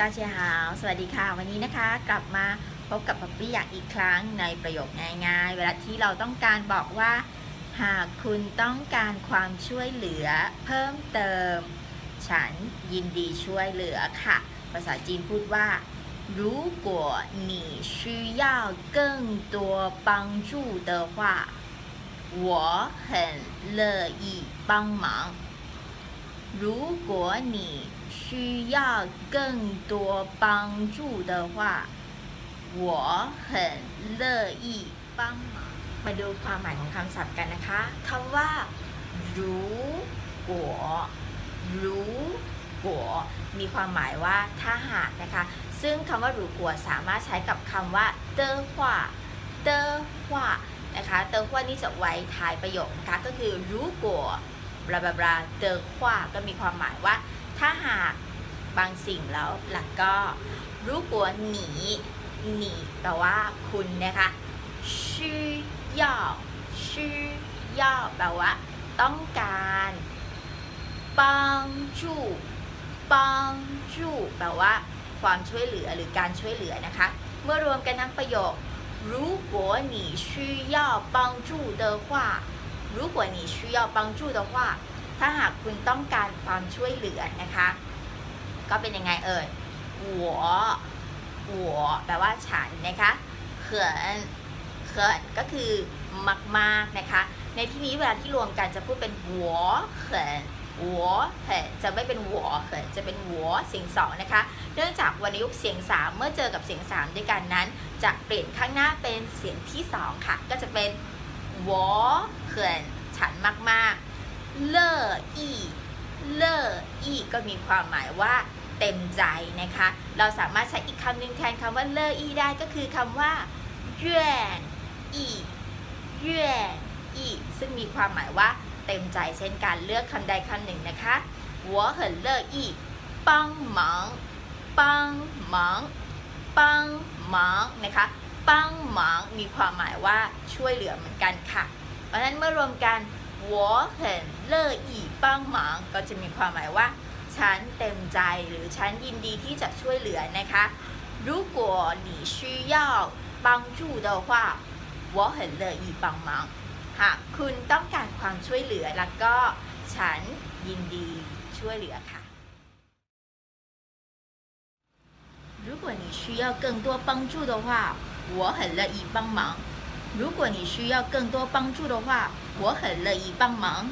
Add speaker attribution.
Speaker 1: ตาเชียฮาวสวัสดีค่ะ วันนี้นะคะ กลับมาพบกับป๊อปปี้อยากอีกครั้งในประโยคง่ายๆ เวลาที่เราต้องการบอกว่า หากคุณต้องการความช่วยเหลือเพิ่มเติม ฉันยินดีช่วยเหลือค่ะ ภาษาจีนพูดว่า如果你需要更多帮助的话我很乐意帮忙 如果你需要更多帮助的话我很乐意帮忙มาดูความหมายของคำศัพท์กันนะคะคำว่ารู้กัวรู้กัวมีความหมายว่าถ้าหากนะคะ ซึ่งคำว่ารู้กัวสามารถใช้กับคำว่าเตอร์ฮวาเตอร์ฮวานะคะเตอร์ฮวานี่จะไว้ท้ายประโยคนะคะ ก็คือรู้กัว บลาบลาเตอขวาก็มีความหมายว่า ถ้าหากบางสิ่งแล้วหลักก็รู้กลัวหนีหนีแปลว่าคุณนะคะชื่อย่อชื่อย่อแปลว่า ต้องการปังจูปังจูแปลว่า ความช่วยเหลือหรือการช่วยเหลือนะคะ เมื่อรวมกันทั้งประโยครู้กลัวหนีชื่อย่อปังจูเต 如果你需要帮助的话ถ้าหากคุณต้องการความช่วยเหลือนะคะ ก็เป็นยังไงเอ่ยหัวหัวแปลว่าฉันนะคะเขินเขินก็คือมากๆนะคะ ในที่นี้เวลาที่รวมกันจะพูดเป็นหัวเขินหัวเขินจะไม่เป็นหัวเขินจะเป็นหัวเสียงสองนะคะ เนื่องจากวรรณยุกต์เสียงสามเมื่อเจอกับเสียงสามด้วยกันนั้น จะเปลี่ยนข้างหน้าเป็นเสียงที่สองค่ะ ก็จะเป็น 我很ฉันมากๆเล่ออีเลออีก็มีความหมายว่าเต็มใจนะคะ เราสามารถใช้อีกคำหนึ่งแทนคำว่าเลออีได้ก็คือคำว่าเยื่นอี้ยนอีซึ่งมีความหมายว่าเต็มใจเช่นการเลือกคำใดคำหนึ่งนะคะหัวเหินเล่ออีปังหมังปังหมังปังหมังนะคะ 帮忙มีความหมายว่าช่วยเหลือเหมือนกันค่ะ เพราะฉะนั้นเมื่อรวมกัน我很乐意帮忙ก็จะมีความหมายว่า ฉันเต็มใจหรือฉันยินดีที่จะช่วยเหลือนะคะ如果你需要帮助的话我很乐意帮忙หากคุณต้องการความช่วยเหลือแล้วก็ฉันยินดีช่วยเหลือค่ะ如果你需要更多帮助的话 我很乐意帮忙。如果你需要更多帮助的话我很乐意帮忙。